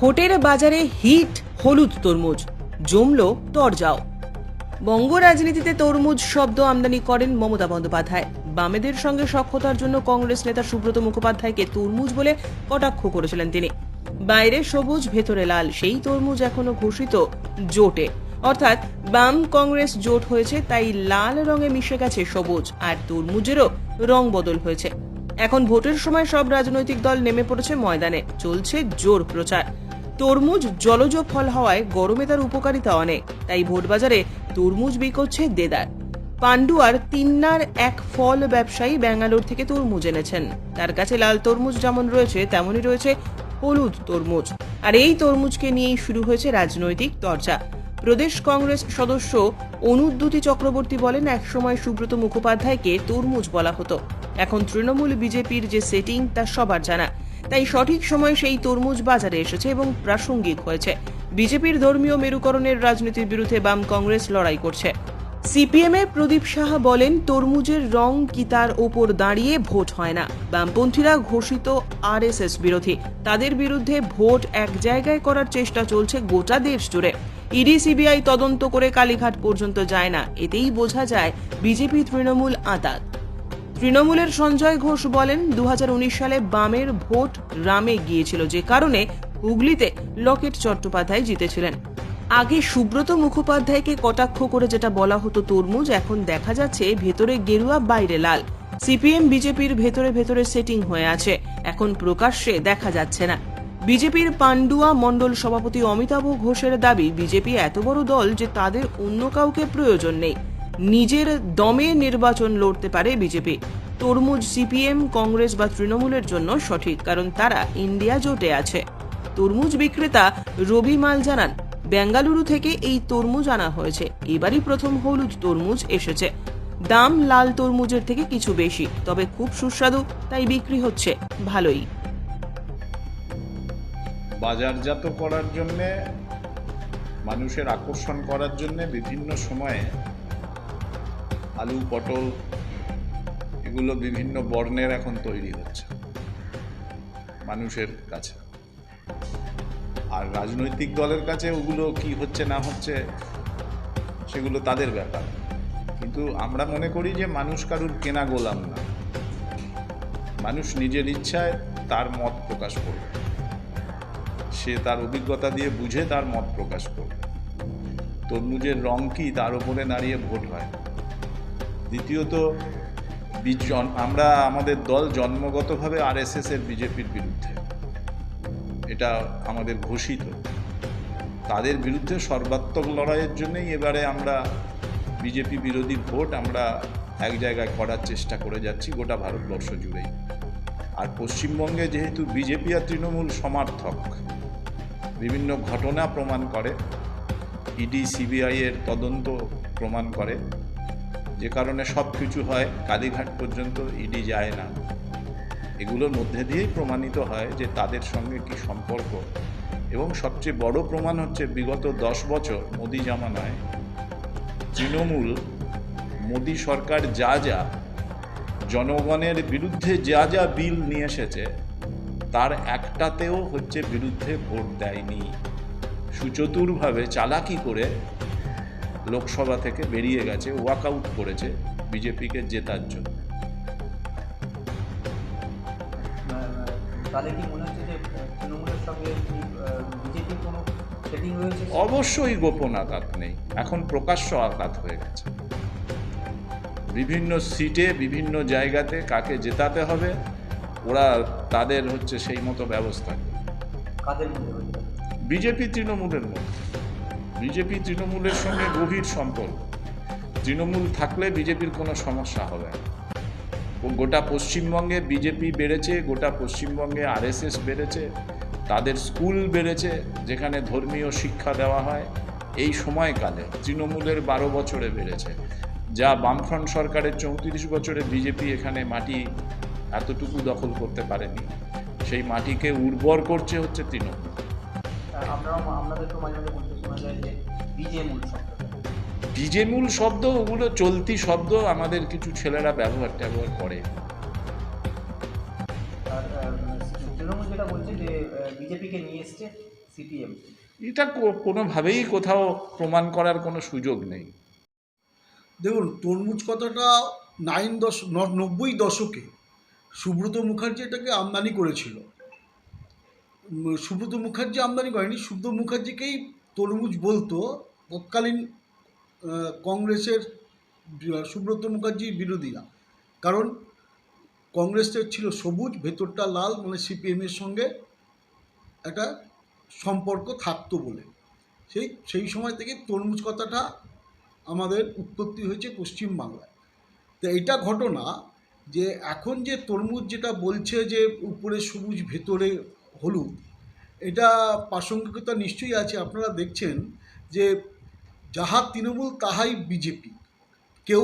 ভোটের বাজারে হিট হলুদ তরমুজ। জমলো তরজাও। বঙ্গ রাজনীতিতে তরমুজ শব্দ আমদানি করেন মমতা বন্দ্যোপাধ্যায়। বামেদের সঙ্গে সখ্যতার জন্য কংগ্রেস নেতা সুব্রত মুখোপাধ্যায়কে তরমুজ বলে কটাক্ষ করেছিলেন তিনি। বাইরে সবুজ, ভেতরে লাল, সেই তরমুজ এখনও ঘোষিত জোটে। অর্থাৎ বাম কংগ্রেস জোট হয়েছে, তাই লাল রঙে মিশে গেছে সবুজ, আর তরমুজেরও রং বদল হয়েছে। এখন ভোটের সময় সব রাজনৈতিক দল নেমে পড়েছে ময়দানে, চলছে জোর প্রচার। তরমুজ জলজ ফল হওয়ায় গরমে তার উপকারিতা অনেক, তাই ভোট বাজারে তরমুজ বিকোচ্ছে দেদার। পান্ডুয়ার তিন্নার এক ফল ব্যবসায়ী ব্যাঙ্গালোর থেকে তরমুজ এনেছেন। তার কাছে লাল তরমুজ যেমন রয়েছে, তেমনই রয়েছে হলুদ তরমুজ। আর এই তরমুজকে নিয়েই শুরু হয়েছে রাজনৈতিক চর্চা। প্রদেশ কংগ্রেস সদস্য অনুদ্যুতি চক্রবর্তী বলেন, একসময় সুব্রত মুখোপাধ্যায়কে তরমুজ বলা হতো। এখন তৃণমূল বিজেপির যে সেটিং তা সবার জানা। তাই সঠিক সময়ে সেই তরমুজ বাজারে এসেছে এবং প্রাসঙ্গিক হয়েছে। বিজেপির ধর্মীয় মেরুকরণের রাজনীতির বিরুদ্ধে বাম কংগ্রেস লড়াই করছে। সিপিএম প্রদীপ সাহা বলেন, তরমুজের রং কি তার ওপর দাঁড়িয়ে ভোট হয় না। বামপন্থীরা ঘোষিত আরএসএস বিরোধী। তাদের বিরুদ্ধে ভোট এক জায়গায় করার চেষ্টা চলছে গোটা দেশ জুড়ে। ইডি, সিবিআই তদন্ত করে কালীঘাট পর্যন্ত যায় না। এতেই বোঝা যায়, বিজেপি তৃণমূল আতাত। তৃণমূলের সঞ্জয় ঘোষ বলেন দু হাজার উনিশ সালে বামের ভোট রামে গিয়েছিল। যে কারণে হুগলিতে লকেট চট্টোপাধ্যায় জিতেছিলেন। আগে সুব্রত মুখোপাধ্যায়কে কটাক্ষ করে যেটা বলা হতো তরমুজ, এখন দেখা যাচ্ছে ভেতরে গেরুয়া, বাইরে লাল। সিপিএম, বিজেপির ভেতরে ভেতরে সেটিং হয়ে আছে। এখন প্রকাশ্যে দেখা যাচ্ছে না। বিজেপির পান্ডুয়া মণ্ডল সভাপতি অমিতাভ ঘোষের দাবি, বিজেপি এত বড় দল যে তাদের অন্য কাউকে প্রয়োজন নেই। নিজের দমে নির্বাচন লড়তে পারে বিজেপি। তরমুজ, সিপিএম, কংগ্রেস বা তৃণমূলের জন্য সঠিক, কারণ তারা ইন্ডিয়া জোটে আছে। তরমুজ বিক্রেতা রবি মাল জানান, বেঙ্গালুরু থেকে এই তরমুজ আনা হয়েছে। এবারই প্রথম হলুদ তরমুজ এসেছে। দাম লাল তরমুজের থেকে কিছু বেশি, তবে খুব সুস্বাদু, তাই বিক্রি হচ্ছে ভালোই। বাজারজাত করার জন্যে, মানুষের আকর্ষণ করার জন্যে বিভিন্ন সময়ে আলু, পটল, এগুলো বিভিন্ন বর্ণের এখন তৈরি হচ্ছে মানুষের কাছে। আর রাজনৈতিক দলের কাছে ওগুলো কি হচ্ছে না হচ্ছে, সেগুলো তাদের ব্যাপার। কিন্তু আমরা মনে করি যে মানুষ কারুর কেনা গোলাম না। মানুষ নিজের ইচ্ছায় তার মত প্রকাশ করবে। সে তার অভিজ্ঞতা দিয়ে বুঝে তার মত প্রকাশ করবে। তরমুজের রং কি তার উপরে দাঁড়িয়ে ভোট হয়? দ্বিতীয়ত আমরা আমাদের দল জন্মগতভাবে আরএসএস এর বিজেপির বিরুদ্ধে। এটা আমাদের ঘোষিত। তাদের বিরুদ্ধে সর্বাত্মক লড়াইয়ের জন্যই এবারে আমরা বিজেপি বিরোধী ভোট আমরা এক জায়গায় করার চেষ্টা করে যাচ্ছি গোটা ভারতবর্ষ জুড়েই। আর পশ্চিমবঙ্গে যেহেতু বিজেপি আর তৃণমূল সমার্থক, বিভিন্ন ঘটনা প্রমাণ করে, ইডি, সিবিআই এর তদন্ত প্রমাণ করে যে কারণে সব কিছু হয়, কালীঘাট পর্যন্ত ইডি যায় না। এগুলোর মধ্যে দিয়েই প্রমাণিত হয় যে তাদের সঙ্গে কি সম্পর্ক। এবং সবচেয়ে বড় প্রমাণ হচ্ছে বিগত দশ বছর মোদি জামানায় তৃণমূল, মোদি সরকার যা যা, জনগণের বিরুদ্ধে যা যা বিল নিয়ে এসেছে, তার একটাতেও হচ্ছে বিরুদ্ধে ভোট দেয়নি। সুচতুরভাবে চালাকি করে লোকসভা থেকে বেরিয়ে গেছে ওয়াকআউট করেছে বিজেপিকে জেতার জন্য। অবশ্যই গোপন আঘাত নেই। এখন প্রকাশ্য আঘাত হয়ে গেছে। বিভিন্ন সিটে বিভিন্ন জায়গাতে কাকে জেতাতে হবে ওরা তাদের হচ্ছে সেই মতো ব্যবস্থা। বিজেপি তৃণমূলের মধ্যে। বিজেপি তৃণমূলের সঙ্গে গভীর সম্পর্ক। তৃণমূল থাকলে বিজেপির কোনো সমস্যা হবে না। গোটা পশ্চিমবঙ্গে বিজেপি বেড়েছে, গোটা পশ্চিমবঙ্গে আরএসএস বেড়েছে, তাদের স্কুল বেড়েছে, যেখানে ধর্মীয় শিক্ষা দেওয়া হয়। এই সময়কালে তৃণমূলের বারো বছরে বেড়েছে। যা বামফ্রন্ট সরকারের চৌত্রিশ বছরে বিজেপি এখানে মাটি এতটুকু দখল করতে পারেনি। সেই মাটিকে উর্বর করছে হচ্ছে তৃণমূল। তো মাঝে মাঝে বলতে শোনা যায় যে বিজেমূল শব্দ। ওগুলো চলতি শব্দ আমাদের কিছু ছেলেরা ব্যবহার ট্যাবহার করে। তৃণমূল যেটা বলছে যে বিজেপিকে নিয়ে এসছে সিপিএম এটা কোনোভাবেই কোথাও প্রমাণ করার কোনো সুযোগ নেই। দেখুন তরমুজ কথাটা নাইন দশ ন- নব্বই দশকে সুব্রত মুখার্জি এটাকে আমদানি করেছিল। সুব্রত মুখার্জি আমদানি করেনি সুব্রত মুখার্জিকেই তরমুজ বলতো, তৎকালীন কংগ্রেসের সুব্রত মুখার্জির বিরোধীরা। কারণ কংগ্রেসের ছিল সবুজ, ভেতরটা লাল মানে সিপিএমের সঙ্গে একটা সম্পর্ক থাকতো বলে। সেই সেই সময় থেকে তরমুজ কথাটা আমাদের উৎপত্তি হয়েছে পশ্চিমবাংলায়। তো এটা ঘটনা যে এখন যে তরমুজ যেটা বলছে যে উপরে সবুজ, ভেতরে হলুদ এটা প্রাসঙ্গিকতা নিশ্চয়ই আছে। আপনারা দেখছেন যে যাহা তৃণমূল, তাহাই বিজেপি। কেউ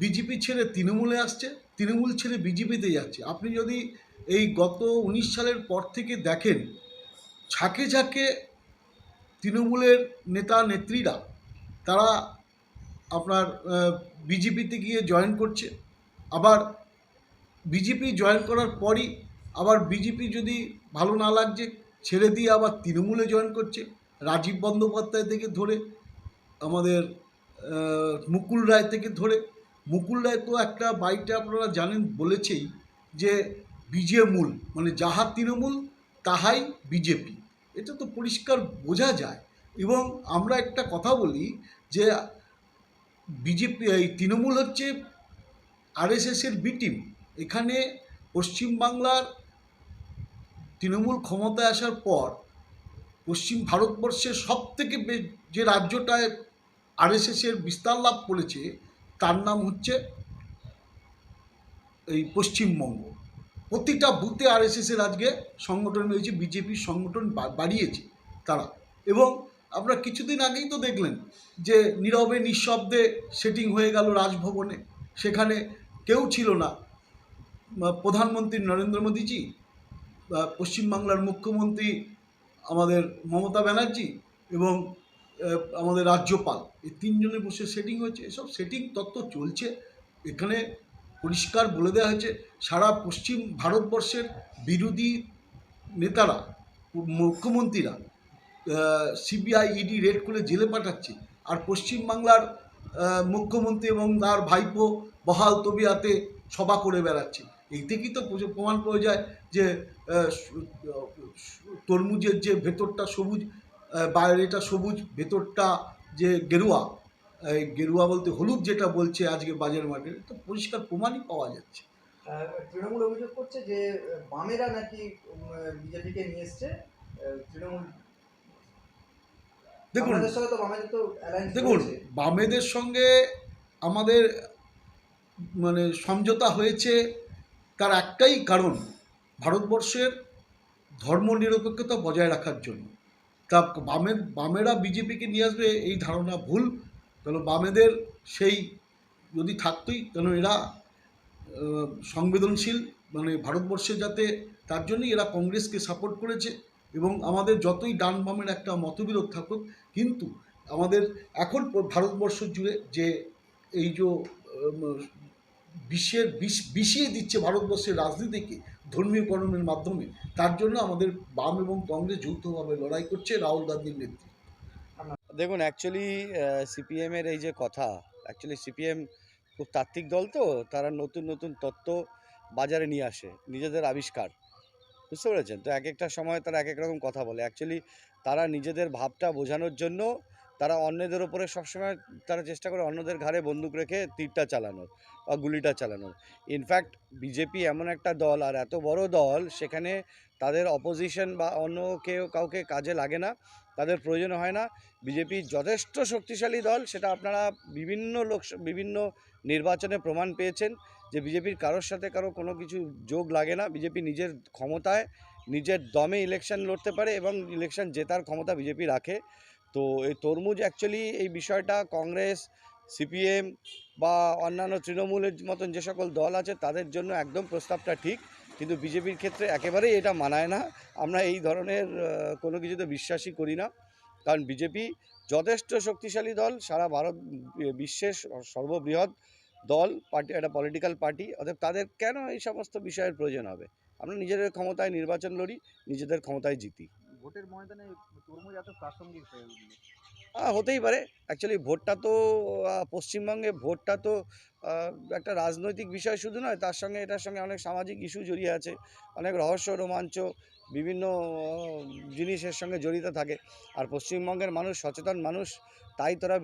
বিজেপি ছেড়ে তৃণমূলে আসছে, তৃণমূল ছেড়ে বিজেপিতে যাচ্ছে। আপনি যদি এই গত উনিশ সালের পর থেকে দেখেন, ঝাঁকে ঝাঁকে তৃণমূলের নেতা, নেত্রীরা, তারা আপনার বিজেপিতে গিয়ে জয়েন করছে। আবার বিজেপি জয়েন করার পরই আবার বিজেপি যদি ভালো না লাগছে, ছেড়ে দিয়ে আবার তৃণমূলে জয়েন করছে, রাজীব বন্দ্যোপাধ্যায় থেকে ধরে, আমাদের মুকুল রায় থেকে ধরে। মুকুল রায় তো একটা বাইটে আপনারা জানেন, বলেছেই যে বিজে মূল মানে যাহা তৃণমূল, তাহাই বিজেপি। এটা তো পরিষ্কার বোঝা যায়। এবং আমরা একটা কথা বলি যে বিজেপি, এই তৃণমূল হচ্ছে আরএসএসের বি টিম এখানে পশ্চিমবাংলার তৃণমূল ক্ষমতায় আসার পর পশ্চিম ভারতবর্ষের সব থেকে যে রাজ্যটায় আরএসএসের বিস্তার লাভ করেছে, তার নাম হচ্ছে এই পশ্চিমবঙ্গ। প্রতিটা বুথে আরএসএসের আজকে সংগঠন রয়েছে, বিজেপির সংগঠন বাড়িয়েছে তারা। এবং আমরা কিছুদিন আগেই তো দেখলেন যে নীরবে নিঃশব্দে সেটিং হয়ে গেল রাজভবনে। সেখানে কেউ ছিল না। প্রধানমন্ত্রী নরেন্দ্র মোদীজি পশ্চিমবাংলার মুখ্যমন্ত্রী আমাদের মমতা ব্যানার্জি এবং আমাদের রাজ্যপাল, এই তিনজনে বসে সেটিং হয়েছে। এসব সেটিং তত্ত্ব চলছে। এখানে পরিষ্কার বলে দেওয়া হয়েছে, সারা পশ্চিম ভারতবর্ষের বিরোধী নেতারা, মুখ্যমন্ত্রীরা সিবিআই ইডি রেড করে জেলে পাঠাচ্ছে। আর পশ্চিমবাংলার মুখ্যমন্ত্রী এবং তার ভাইপো বহাল তবিয়াতে সভা করে বেড়াচ্ছে। এই থেকেই তো প্রমাণ পাওয়া যায় যে তরমুজের যে ভেতরটা সবুজ বাইরেটা সবুজ ভেতরটা যে গেরুয়া এই গেরুয়া বলতে হলুদ যেটা বলছে আজকে বাজার মার্কেটে তো পরিষ্কার প্রমাণই পাওয়া যাচ্ছে। তৃণমূল অভিযোগ করছে যে বামেরা নাকি বিজেপিকে নিয়ে এসছে তৃণমূল। দেখুন দেখুন বামেদের সঙ্গে আমাদের মানে সমঝোতা হয়েছে তার একটাই কারণ ভারতবর্ষের ধর্মনিরপেক্ষতা বজায় রাখার জন্য। তা বামের বামেরা বিজেপিকে নিয়ে আসবে এই ধারণা ভুল। কারণ বামেদের সেই যদি থাকতোই কারণ এরা সংবেদনশীল মানে ভারতবর্ষে যাতে তার জন্যই এরা কংগ্রেসকে সাপোর্ট করেছে এবং আমাদের যতই ডান বামের একটা মতবিরোধ থাকুক, কিন্তু আমাদের এখন ভারতবর্ষ জুড়ে যে এই যে বিশ্বের বিষ বিষিয়ে দিচ্ছে ভারতবর্ষের রাজনীতিকে ধর্মীয়করণের মাধ্যমে। তার জন্য আমাদের বাম এবং কংগ্রেস যৌথভাবে লড়াই করছে রাহুল গান্ধীর নেতৃত্বে দেখুন অ্যাকচুয়ালি সিপিএমের এই যে কথা অ্যাকচুয়ালি সিপিএম খুব তাত্ত্বিক দল তো, তারা নতুন নতুন তত্ত্ব বাজারে নিয়ে আসে, নিজেদের আবিষ্কার। বুঝতে পেরেছেন? তো এক একটা সময় তারা এক এক রকম কথা বলে। অ্যাকচুয়ালি তারা নিজেদের ভাবটা বোঝানোর জন্য তারা অন্যদের ওপরে সবসময় তারা চেষ্টা করে অন্যদের ঘাড়ে বন্দুক রেখে তীরটা চালানোর বা গুলিটা চালানোর। ইনফ্যাক্ট বিজেপি এমন একটা দল আর এত বড় দল, সেখানে তাদের অপোজিশন বা অন্য কেউ কাউকে কাজে লাগে না, তাদের প্রয়োজন হয় না। বিজেপি যথেষ্ট শক্তিশালী দল, সেটা আপনারা বিভিন্ন লোক, বিভিন্ন নির্বাচনে প্রমাণ পেয়েছেন যে বিজেপির কারোর সাথে কারও কোনো কিছু যোগ লাগে না। বিজেপি নিজের ক্ষমতায়, নিজের দমে ইলেকশন লড়তে পারে এবং ইলেকশন জেতার ক্ষমতা বিজেপি রাখে। তো এই তরমুজ অ্যাকচুয়ালি এই বিষয়টা কংগ্রেস, সিপিএম বা অন্যান্য তৃণমূলের মতন যে সকল দল আছে, তাদের জন্য একদম প্রস্তাবটা ঠিক। কিন্তু বিজেপির ক্ষেত্রে একেবারেই এটা মানায় না। আমরা এই ধরনের কোনো কিছুতে বিশ্বাসই করি না। কারণ বিজেপি যথেষ্ট শক্তিশালী দল, সারা ভারত বিশ্বের সর্ববৃহৎ দল, পার্টি, একটা পলিটিক্যাল পার্টি অতএব তাদের কেন এই সমস্ত বিষয়ের প্রয়োজন হবে? আমরা নিজেদের ক্ষমতায় নির্বাচন লড়ি, নিজেদের ক্ষমতায় জিতি। ভোটের ময়দানে তরমুজ এত প্রাসঙ্গিক হয়ে আহ, হতেই পারে। অ্যাকচুয়ালি ভোটটা তো পশ্চিমবঙ্গে ভোটটা তো একটা রাজনৈতিক বিষয় শুধু নয় তার সঙ্গে এটার সঙ্গে অনেক সামাজিক ইস্যু জড়িয়ে আছে। অনেক রহস্য রোমাঞ্চ বিভিন্ন জিনিসের সঙ্গে জড়িত থাকে। আর পশ্চিমবঙ্গের মানুষ সচেতন মানুষ তাই তারা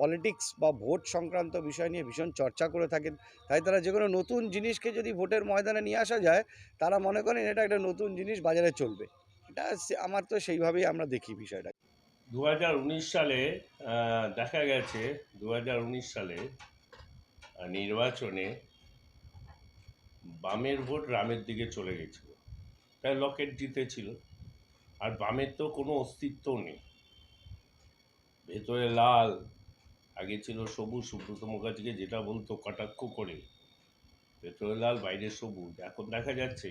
পলিটিক্স বা ভোট সংক্রান্ত বিষয় নিয়ে ভীষণ চর্চা করে থাকেন। তাই তারা যে কোনো নতুন জিনিসকে যদি ভোটের ময়দানে নিয়ে আসা যায় তারা মনে করেন এটা একটা নতুন জিনিস বাজারে চলবে। এটা আমার তো সেইভাবেই আমরা দেখি বিষয়টা। দু হাজার উনিশ সালে দেখা গেছে দু হাজার উনিশ সালে নির্বাচনে বামের ভোট রামের দিকে চলে গেছিল। তাই লকেট জিতেছিল। আর বামের তো কোনো অস্তিত্ব নেই। ভেতরে লাল, আগে ছিল সবুজ, সুব্রত মুখার্জিকে যেটা বলতো কটাক্ষ করে, ভেতরে লাল, বাইরে সবুজ। এখন দেখা যাচ্ছে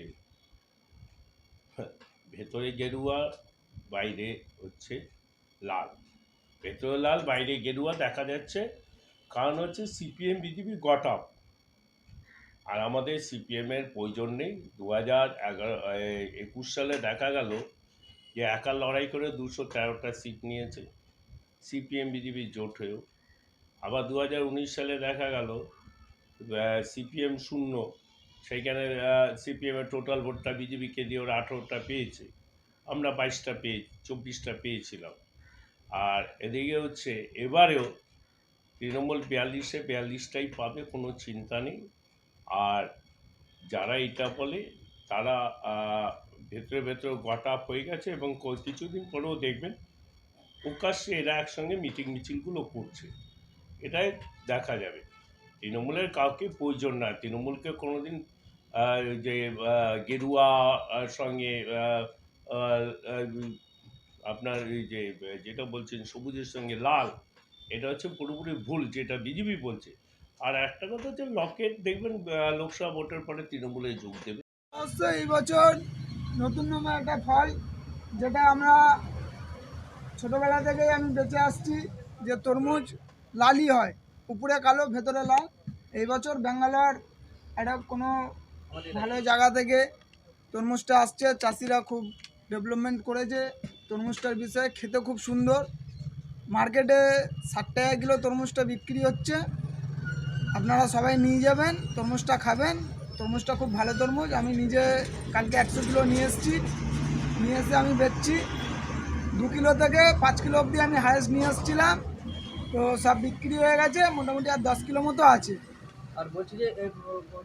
ভেতরে গেরুয়া, বাইরে হচ্ছে লাল। ভেতরে লাল, বাইরে গেরুয়া দেখা যাচ্ছে। কারণ হচ্ছে সিপিএম বিজেপি গট আপ আর আমাদের সিপিএমের প্রয়োজন নেই। দু হাজার এগারো একুশ সালে দেখা গেল যে একা লড়াই করে দুশো তেরোটা সিট নিয়েছে সিপিএম বিজেপি জোট হয়েও। আবার দু হাজার উনিশ সালে দেখা গেল সিপিএম শূন্য। সেইখানে সিপিএমের টোটাল ভোটটা বিজেপিকে দিয়ে ওরা আঠেরোটা পেয়েছে। আমরা বাইশটা পেয়ে, চব্বিশটা পেয়েছিলাম। আর এদিকে হচ্ছে, এবারেও তৃণমূল বিয়াল্লিশে বিয়াল্লিশটাই পাবে, কোনো চিন্তা নেই। আর যারা এটা বলে, তারা ভেতরে ভেতরে গট আপ হয়ে গেছে এবং কিছুদিন পরেও দেখবেন প্রকাশ্যে এরা একসঙ্গে মিটিং মিছিলগুলো করছে। এটাই দেখা যাবে। তৃণমূলের কাউকে প্রয়োজন না তৃণমূলকে কোনোদিন যে গেরুয়া সঙ্গে আপনার এই যে, যেটা বলছেন সবুজের সঙ্গে লাল, এটা হচ্ছে পুরোপুরি ভুল যেটা বিজেপি বলছে। আর একটা কথা হচ্ছে লকেট, দেখবেন লোকসভা ভোটের পরে তৃণমূলে যোগ দেবে। অবশ্যই এই বছর নতুন নামে একটা ফল, যেটা আমরা ছোটোবেলা থেকেই আমি বেঁচে আসছি, যে তরমুজ লালই হয়। উপরে কালো, ভেতরে লাল। এই বছর ব্যাঙ্গালোর একটা কোনো ভালো জায়গা থেকে তরমুজটা আসছে। চাষিরা খুব ডেভেলপমেন্ট করেছে তরমুজটার বিষয়ে। খেতে খুব সুন্দর। মার্কেটে ষাট টাকা কিলো তরমুজটা বিক্রি হচ্ছে। আপনারা সবাই নিয়ে যাবেন, তরমুজটা খাবেন। তরমুজটা খুব ভালো তরমুজ। আমি নিজে কালকে একশো কিলো নিয়ে এসেছি। নিয়ে এসে আমি বেচছি। দু কিলো থেকে পাঁচ কিলো অবধি আমি হায়েস্ট নিয়ে এসেছিলাম। তো সব বিক্রি হয়ে গেছে মোটামুটি আর দশ কিলো মতো আছে। আর বলছি যে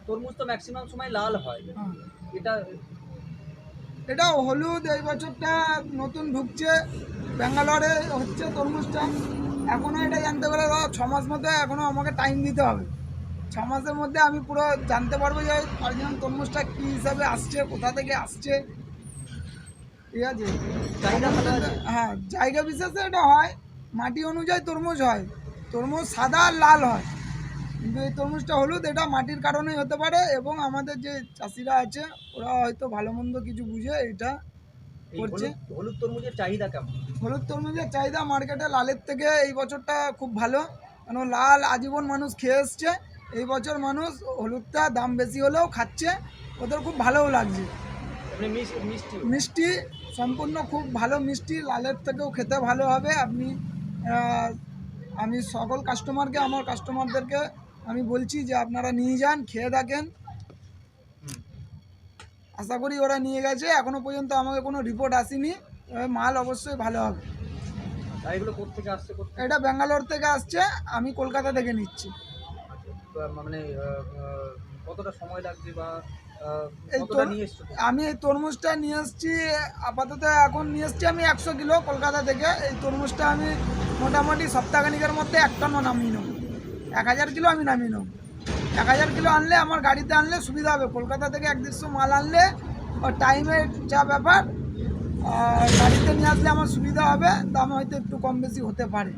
তরমুজ তো ম্যাক্সিমাম সময় লাল হয়। হ্যাঁ। এটা এটা হলুদ এই বছরটা নতুন ঢুকছে ব্যাঙ্গালোরে হচ্ছে তরমুজটা। এখনও এটা জানতে পারে ছ মাস মতো এখনও আমাকে টাইম দিতে হবে। ছ মাসের মধ্যে আমি পুরো জানতে পারব যে অরিজিনাল তরমুজটা কী হিসাবে আসছে কোথা থেকে আসছে। ঠিক আছে? আছে? হ্যাঁ জায়গা বিশেষে এটা হয় মাটি অনুযায়ী তরমুজ হয়। তরমুজ সাদা আর লাল হয়। কিন্তু এই তরমুজটা হলুদ এটা মাটির কারণেই হতে পারে এবং আমাদের যে চাষিরা আছে ওরা হয়তো ভালো মন্দ কিছু বুঝে এটা করছে। হলুদ তরমুজের চাহিদা কেমন? হলুদ তরমুজের চাহিদা মার্কেটে লালের থেকে এই বছরটা খুব ভালো। কেন লাল আজীবন মানুষ খেয়ে এসছে এই বছর মানুষ হলুদটা দাম বেশি হলেও খাচ্ছে ওদের খুব ভালোও লাগছে। মিষ্টি সম্পূর্ণ খুব ভালো মিষ্টি লালের থেকেও খেতে ভালো হবে। আপনি আমি সকল কাস্টমারকে আমার কাস্টমারদেরকে আমি বলছি যে আপনারা নিয়ে যান খেয়ে থাকেন। আশা করি ওরা নিয়ে গেছে। এখনও পর্যন্ত আমাকে কোনো রিপোর্ট আসেনি। মাল অবশ্যই ভালো হবে। এটা ব্যাঙ্গালোর থেকে আসছে। আমি কলকাতা থেকে নিচ্ছি। মানে আহ, আহ, কতটা সময় লাগছে বা এই আমি এই তরমুজটা নিয়ে এসেছি আপাতত এখন নিয়ে এসেছি আমি একশো কিলো কলকাতা থেকে। এই তরমুজটা আমি মোটামুটি সপ্তাহখানিকের মধ্যে এক টনও নামিয়ে নেব। এক হাজার কিলো আমি নামিয়ে নেব। এক হাজার কিলো আনলে আমার গাড়িতে আনলে সুবিধা হবে। কলকাতা থেকে এক দেড়শো মাল আনলে টাইমের যা ব্যাপার আর গাড়িতে নিয়ে আসলে আমার সুবিধা হবে। দাম হয়তো একটু কম বেশি হতে পারে।